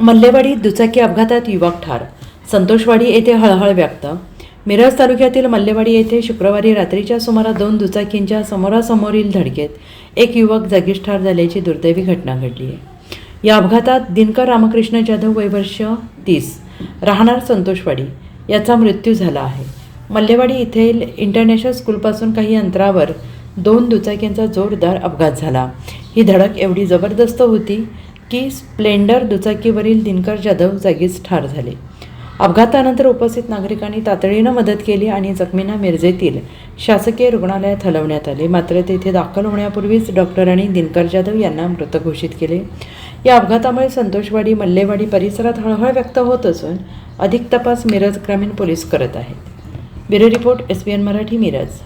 मल्लेवाडी दुचाकी अपघातात युवक ठार. संतोषवाडी येथे हळहळ व्यक्त. मिरज तालुक्यातील मल्लेवाडी येथे शुक्रवारी रात्रीच्या सुमारास दोन दुचाकींच्या समोरासमोरील धडकेत एक युवक जागीच ठार झाल्याची दुर्दैवी घटना घडली आहे. या अपघातात दिनकर रामकृष्ण जाधव वैवर्ष तीस राहणार संतोषवाडी. याचा मृत्यू झाला आहे. मल्लेवाडी येथील इंटरनॅशनल स्कूलपासून काही अंतरावर दोन दुचाकींचा जोरदार अपघात झाला. ही धडक एवढी जबरदस्त होती की स्प्लेंडर दुचाकीवरील दिनकर जाधव जागीच ठार झाले. अपघातानंतर उपस्थित नागरिकांनी तातडीनं मदत केली आणि जखमींना मिरजेतील शासकीय रुग्णालयात हलवण्यात आले. मात्र तेथे दाखल होण्यापूर्वीच डॉक्टरांनी दिनकर जाधव यांना मृत घोषित केले. या अपघातामुळे संतोषवाडी मल्लेवाडी परिसरात हळहळ व्यक्त होत असून अधिक तपास मिरज ग्रामीण पोलीस करत आहेत. Bureau report S P N Marathi Miraj.